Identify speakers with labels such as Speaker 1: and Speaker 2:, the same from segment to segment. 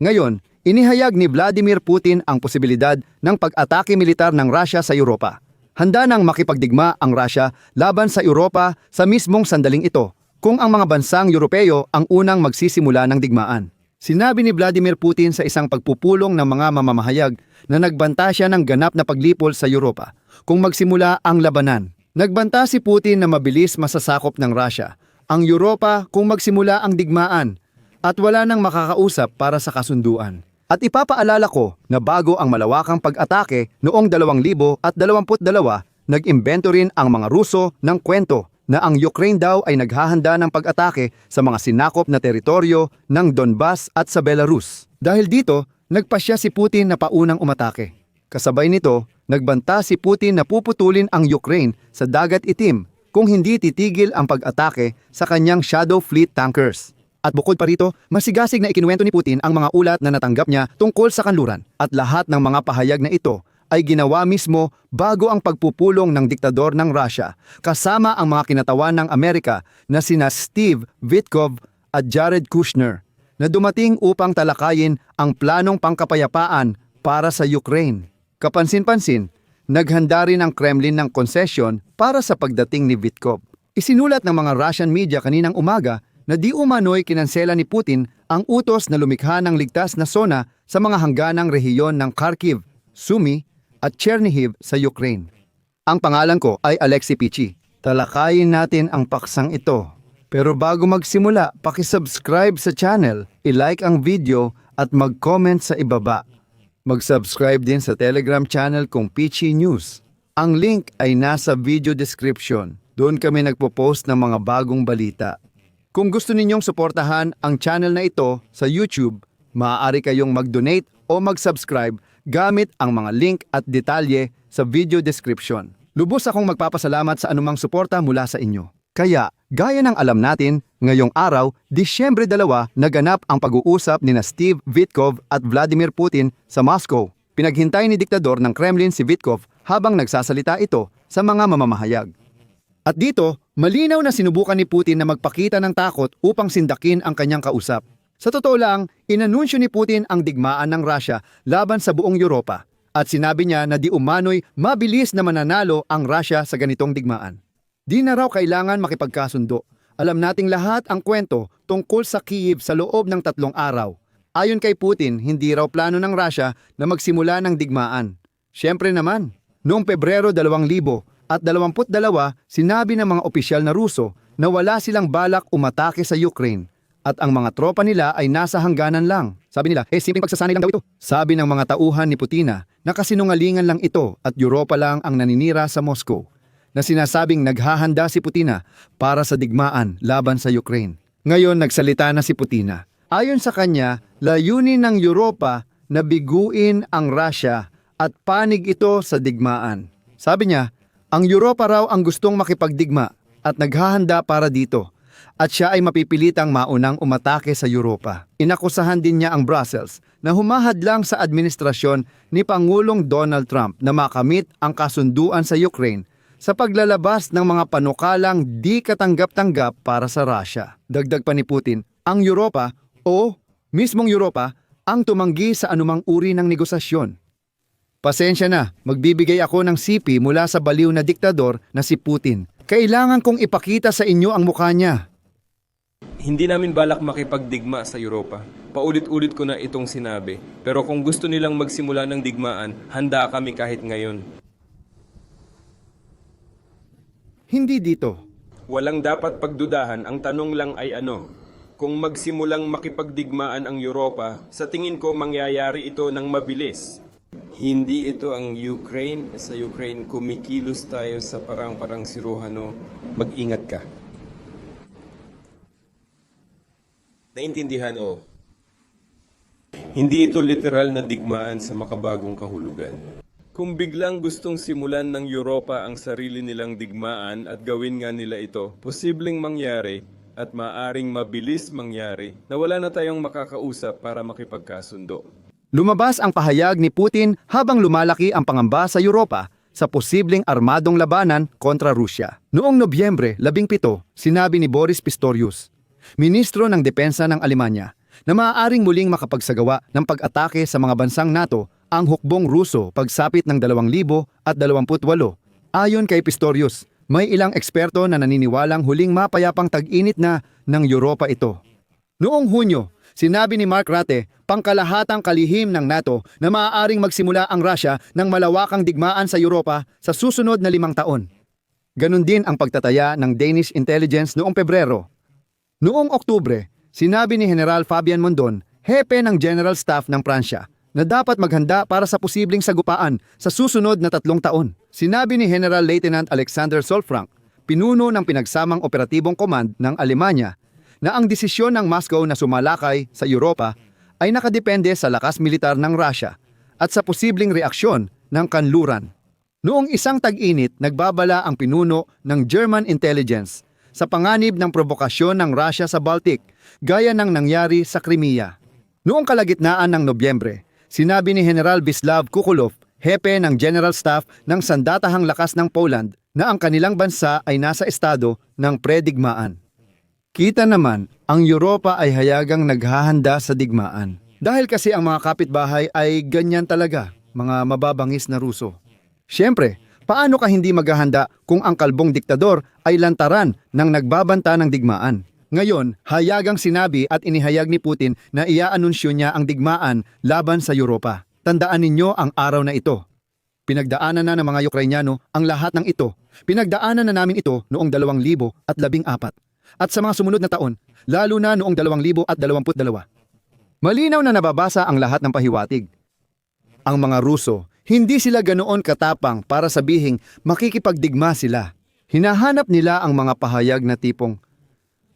Speaker 1: Ngayon, inihayag ni Vladimir Putin ang posibilidad ng pag-atake militar ng Russia sa Europa. Handa nang makipagdigma ang Russia laban sa Europa sa mismong sandaling ito kung ang mga bansang Europeo ang unang magsisimula ng digmaan. Sinabi ni Vladimir Putin sa isang pagpupulong ng mga mamamahayag na nagbanta siya ng ganap na paglipol sa Europa kung magsimula ang labanan. Nagbanta si Putin na mabilis masasakop ng Russia ang Europa kung magsimula ang digmaan at wala nang makakausap para sa kasunduan. At ipapaalala ko na bago ang malawakang pag-atake noong 2022, nag-imbento rin ang mga Ruso ng kwento na ang Ukraine daw ay naghahanda ng pag-atake sa mga sinakop na teritoryo ng Donbas at sa Belarus. Dahil dito, nagpasya si Putin na paunang umatake. Kasabay nito, nagbanta si Putin na puputulin ang Ukraine sa dagat itim kung hindi titigil ang pag-atake sa kanyang Shadow Fleet tankers. At bukod pa rito, masigasig na ikinuwento ni Putin ang mga ulat na natanggap niya tungkol sa kanluran at lahat ng mga pahayag na ito ay ginawa mismo bago ang pagpupulong ng diktador ng Russia kasama ang mga kinatawan ng Amerika na sina Steve Vitkov at Jared Kushner na dumating upang talakayin ang planong pangkapayapaan para sa Ukraine. Kapansin-pansin, naghanda rin ang Kremlin ng konsesyon para sa pagdating ni Vitkov. Isinulat ng mga Russian media kaninang umaga na di umano'y kinansela ni Putin ang utos na lumikha ng ligtas na zona sa mga hangganang rehiyon ng Kharkiv, Sumy at Chernihiv sa Ukraine. Ang pangalan ko ay Alexei Pichi. Talakayin natin ang paksang ito. Pero bago magsimula, pakisubscribe sa channel, ilike ang video at mag-comment sa ibaba. Mag-subscribe din sa Telegram channel kong Pichi News. Ang link ay nasa video description. Doon kami nagpo-post ng mga bagong balita. Kung gusto ninyong suportahan ang channel na ito sa YouTube, maaari kayong mag-donate o mag-subscribe gamit ang mga link at detalye sa video description. Lubos akong magpapasalamat sa anumang suporta mula sa inyo. Kaya, gaya ng alam natin, ngayong araw, Disyembre 2, naganap ang pag-uusap ni na Steve Vitkov at Vladimir Putin sa Moscow. Pinaghintay ni diktador ng Kremlin si Vitkov habang nagsasalita ito sa mga mamamahayag. At dito, malinaw na sinubukan ni Putin na magpakita ng takot upang sindakin ang kanyang kausap. Sa totoo lang, inanunsyo ni Putin ang digmaan ng Russia laban sa buong Europa at sinabi niya na di umano'y mabilis na mananalo ang Russia sa ganitong digmaan. Di na raw kailangan makipagkasundo. Alam nating lahat ang kwento tungkol sa Kyiv sa loob ng tatlong araw. Ayon kay Putin, hindi raw plano ng Russia na magsimula ng digmaan. Siyempre naman, noong Pebrero 2000 at 22, sinabi ng mga opisyal na Ruso na wala silang balak umatake sa Ukraine at ang mga tropa nila ay nasa hangganan lang. Sabi nila, eh simpleng pagsasanay lang daw ito. Sabi ng mga tauhan ni Putina na kasinungalingan lang ito at Europa lang ang naninira sa Moscow na sinasabing naghahanda si Putina para sa digmaan laban sa Ukraine. Ngayon nagsalita na si Putina. Ayon sa kanya, layunin ng Europa na biguin ang Russia at panig ito sa digmaan. Sabi niya, ang Europa raw ang gustong makipagdigma at naghahanda para dito at siya ay mapipilitang maunang umatake sa Europa. Inakusahan din niya ang Brussels na humahad lang sa administrasyon ni Pangulong Donald Trump na makamit ang kasunduan sa Ukraine sa paglalabas ng mga panukalang di katanggap-tanggap para sa Russia. Dagdag pa ni Putin, ang Europa o mismong Europa ang tumanggi sa anumang uri ng negosasyon. Pasensya na, magbibigay ako ng sipi mula sa baliw na diktador na si Putin. Kailangan kong ipakita sa inyo ang mukha niya.
Speaker 2: Hindi namin balak makipagdigma sa Europa. Paulit-ulit ko na itong sinabi. Pero kung gusto nilang magsimula ng digmaan, handa kami kahit ngayon.
Speaker 1: Hindi dito.
Speaker 2: Walang dapat pagdudahan, ang tanong lang ay ano? Kung magsimulang makipagdigmaan ang Europa, sa tingin ko mangyayari ito ng mabilis. Hindi ito ang Ukraine. Sa Ukraine, kumikilos tayo sa parang-parang si Rohano. Mag-ingat ka. Naintindihan o? Hindi ito literal na digmaan sa makabagong kahulugan. Kung biglang gustong simulan ng Europa ang sarili nilang digmaan at gawin nga nila ito, posibleng mangyari at maaring mabilis mangyari na wala na tayong makakausap para makipagkasundo.
Speaker 1: Lumabas ang pahayag ni Putin habang lumalaki ang pangamba sa Europa sa posibleng armadong labanan kontra Rusya. Noong Nobyembre 17, sinabi ni Boris Pistorius, ministro ng depensa ng Alemanya, na maaaring muling makapagsagawa ng pag-atake sa mga bansang NATO ang hukbong Ruso pagsapit ng 2028. Ayon kay Pistorius, may ilang eksperto na naniniwalang huling mapayapang tag-init na ng Europa ito. Noong Hunyo, sinabi ni Mark Rutte, pangkalahatang kalihim ng NATO na maaaring magsimula ang Russia ng malawakang digmaan sa Europa sa susunod na limang taon. Ganon din ang pagtataya ng Danish intelligence noong Pebrero. Noong Oktubre, sinabi ni General Fabian Mondon, hepe ng General Staff ng Pransya, na dapat maghanda para sa posibleng sagupaan sa susunod na tatlong taon. Sinabi ni General Lieutenant Alexander Solfrank, pinuno ng pinagsamang operatibong command ng Alemanya, na ang desisyon ng Moscow na sumalakay sa Europa ay nakadepende sa lakas militar ng Russia at sa posibleng reaksyon ng kanluran. Noong isang tag-init, nagbabala ang pinuno ng German intelligence sa panganib ng provokasyon ng Russia sa Baltic, gaya ng nangyari sa Crimea. Noong kalagitnaan ng Nobyembre, sinabi ni General Vislav Kukulov, hepe ng General Staff ng Sandatahang Lakas ng Poland, na ang kanilang bansa ay nasa estado ng predigmaan. Kita naman, ang Europa ay hayagang naghahanda sa digmaan. Dahil kasi ang mga kapitbahay ay ganyan talaga, mga mababangis na Ruso. Siyempre, paano ka hindi maghahanda kung ang kalbong diktador ay lantaran ng nagbabanta ng digmaan? Ngayon, hayagang sinabi at inihayag ni Putin na iaanunsyo niya ang digmaan laban sa Europa. Tandaan ninyo ang araw na ito. Pinagdaanan na ng mga Ukrainyano ang lahat ng ito. Pinagdaanan na namin ito noong 2014 at sa mga sumunod na taon, lalo na noong 2022. Malinaw na nababasa ang lahat ng pahiwatig. Ang mga Ruso, hindi sila ganoon katapang para sabihing makikipagdigma sila. Hinahanap nila ang mga pahayag na tipong,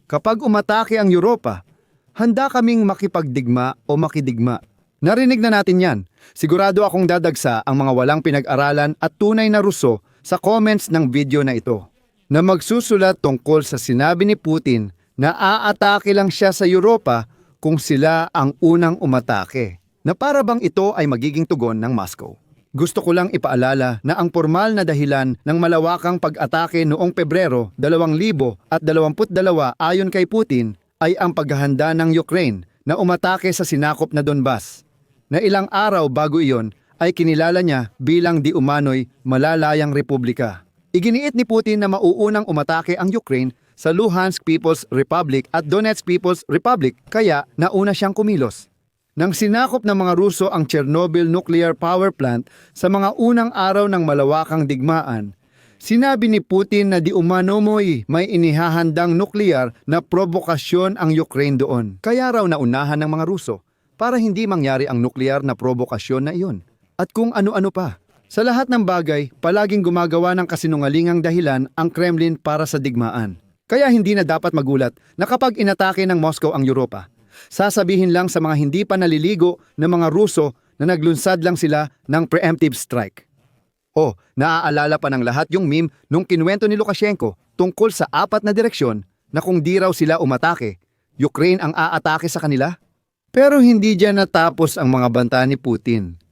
Speaker 1: Kapag umatake ang Europa, handa kaming makipagdigma o makidigma. Narinig na natin yan. Sigurado akong dadagsa ang mga walang pinag-aralan at tunay na Ruso sa comments ng video na ito na magsusulat tungkol sa sinabi ni Putin na aatake lang siya sa Europa kung sila ang unang umatake, na para bang ito ay magiging tugon ng Moscow. Gusto ko lang ipaalala na ang formal na dahilan ng malawakang pag-atake noong Pebrero 2022 ayon kay Putin ay ang paghahanda ng Ukraine na umatake sa sinakop na Donbas, na ilang araw bago iyon ay kinilala niya bilang di umano'y malalayang republika. Iginiit ni Putin na mauunang umatake ang Ukraine sa Luhansk People's Republic at Donetsk People's Republic kaya nauna siyang kumilos. Nang sinakop ng mga Ruso ang Chernobyl Nuclear Power Plant sa mga unang araw ng malawakang digmaan, sinabi ni Putin na di umano may inihahandang nuklear na provokasyon ang Ukraine doon. Kaya raw naunahan ng mga Ruso para hindi mangyari ang nuklear na provokasyon na iyon. At kung ano-ano pa. Sa lahat ng bagay, palaging gumagawa ng kasinungalingang dahilan ang Kremlin para sa digmaan. Kaya hindi na dapat magulat na kapag inatake ng Moscow ang Europa, sasabihin lang sa mga hindi pa naliligo ng mga Ruso na naglunsad lang sila ng preemptive strike. Oh, naaalala pa ng lahat yung meme nung kinuwento ni Lukashenko tungkol sa apat na direksyon na kung di raw sila umatake, Ukraine ang aatake sa kanila? Pero hindi dyan natapos ang mga banta ni Putin.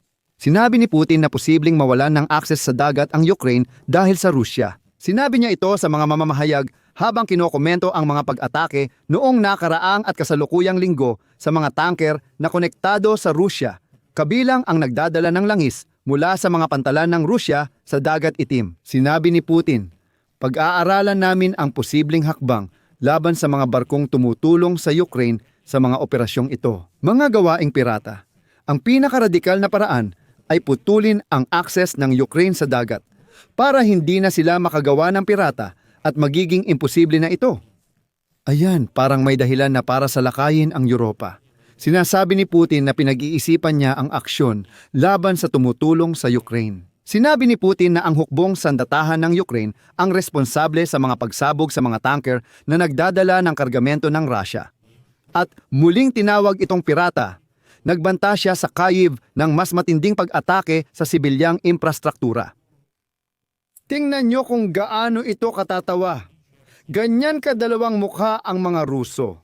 Speaker 1: Sinabi ni Putin na posibleng mawalan ng akses sa dagat ang Ukraine dahil sa Rusya. Sinabi niya ito sa mga mamamahayag habang kinokomento ang mga pag-atake noong nakaraang at kasalukuyang linggo sa mga tanker na konektado sa Rusya, kabilang ang nagdadala ng langis mula sa mga pantalan ng Rusya sa dagat itim. Sinabi ni Putin, pag-aaralan namin ang posibleng hakbang laban sa mga barkong tumutulong sa Ukraine sa mga operasyong ito. Mga gawaing pirata. Ang pinakaradikal na paraan ay putulin ang akses ng Ukraine sa dagat para hindi na sila makagawa ng pirata at magiging imposible na ito. Ayan, parang may dahilan na para salakayin ang Europa. Sinasabi ni Putin na pinag-iisipan niya ang aksyon laban sa tumutulong sa Ukraine. Sinabi ni Putin na ang hukbong sandatahan ng Ukraine ang responsable sa mga pagsabog sa mga tanker na nagdadala ng kargamento ng Russia. At muling tinawag itong pirata. Nagbanta siya sa Kyiv ng mas matinding pag-atake sa sibilyang infrastruktura. Tingnan nyo kung gaano ito katatawa. Ganyan kadalawang mukha ang mga Ruso.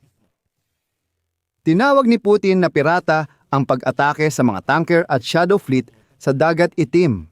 Speaker 1: Tinawag ni Putin na pirata ang pag-atake sa mga tanker at shadow fleet sa dagat itim.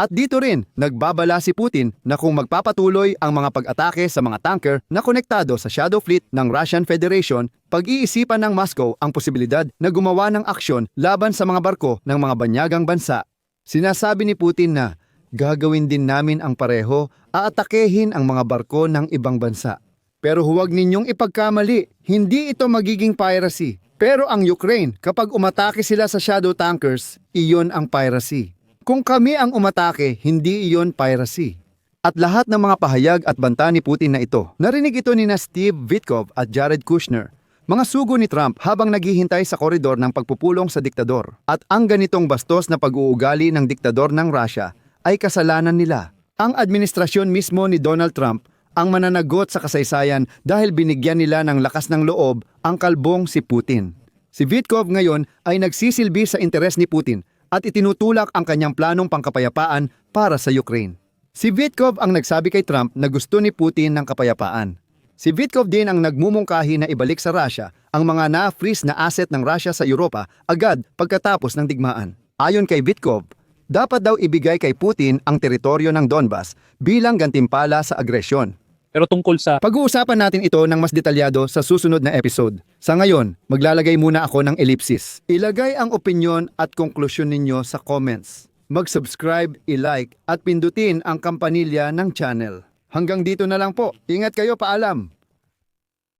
Speaker 1: At dito rin, nagbabala si Putin na kung magpapatuloy ang mga pag-atake sa mga tanker na konektado sa Shadow Fleet ng Russian Federation, pag-iisipan ng Moscow ang posibilidad na gumawa ng aksyon laban sa mga barko ng mga banyagang bansa. Sinasabi ni Putin na, gagawin din namin ang pareho, aatakehin ang mga barko ng ibang bansa. Pero huwag ninyong ipagkamali, hindi ito magiging piracy. Pero ang Ukraine, kapag umatake sila sa shadow tankers, iyon ang piracy. Kung kami ang umatake, hindi iyon piracy. At lahat ng mga pahayag at banta ni Putin na ito, narinig ito ni na Steve Witkoff at Jared Kushner, mga sugo ni Trump habang naghihintay sa koridor ng pagpupulong sa diktador. At ang ganitong bastos na pag-uugali ng diktador ng Russia ay kasalanan nila. Ang administrasyon mismo ni Donald Trump ang mananagot sa kasaysayan dahil binigyan nila ng lakas ng loob ang kalbong si Putin. Si Vitkov ngayon ay nagsisilbi sa interes ni Putin at itinutulak ang kanyang planong pangkapayapaan para sa Ukraine. Si Vitkov ang nagsabi kay Trump na gusto ni Putin ng kapayapaan. Si Vitkov din ang nagmumungkahi na ibalik sa Russia ang mga na-freeze na asset ng Russia sa Europa agad pagkatapos ng digmaan. Ayon kay Vitkov, dapat daw ibigay kay Putin ang teritoryo ng Donbas bilang gantimpala sa agresyon.
Speaker 3: Pero tungkol sa
Speaker 1: Pag-uusapan natin ito ng mas detalyado sa susunod na episode. Sa ngayon, maglalagay muna ako ng ellipsis. Ilagay ang opinion at konklusyon ninyo sa comments. Mag-subscribe, i-like at pindutin ang kampanilya ng channel. Hanggang dito na lang po. Ingat kayo, paalam!